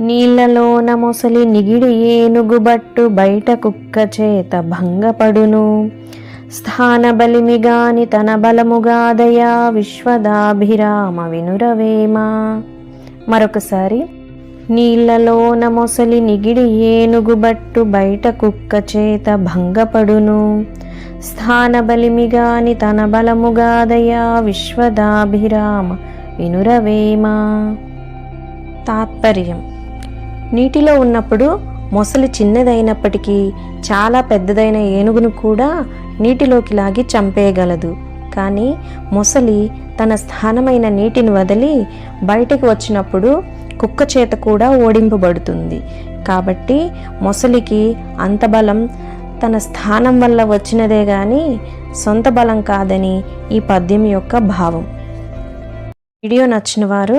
నీళ్ళలోన మొసలి నిగిడి ఏనుగుబట్టు బయట కుక్క చేత భంగపడును. స్థాన బలిమిగాని తన బలముగాదయా విశ్వదాభిరామ వినురవేమ. మరొకసారి నీళ్ళలోన మొసలి నిగిడి ఏనుగుబట్టు బయట కుక్క చేత భంగపడును. స్థాన బలిమిగాని తన బలముగాదయా విశ్వదాభిరామ వినురవేమ. తాత్పర్యం నీటిలో ఉన్నప్పుడు మొసలి చిన్నదైనప్పటికీ చాలా పెద్దదైన ఏనుగును కూడా నీటిలోకి లాగి చంపేయగలదు. కానీ మొసలి తన స్థానమైన నీటిని వదిలి బయటకు వచ్చినప్పుడు కుక్క చేత కూడా ఓడింపబడుతుంది. కాబట్టి మొసలికి అంత బలం తన స్థానం వల్ల వచ్చినదే గాని సొంత బలం కాదని ఈ పద్యం యొక్క భావం. వీడియో నచ్చిన వారు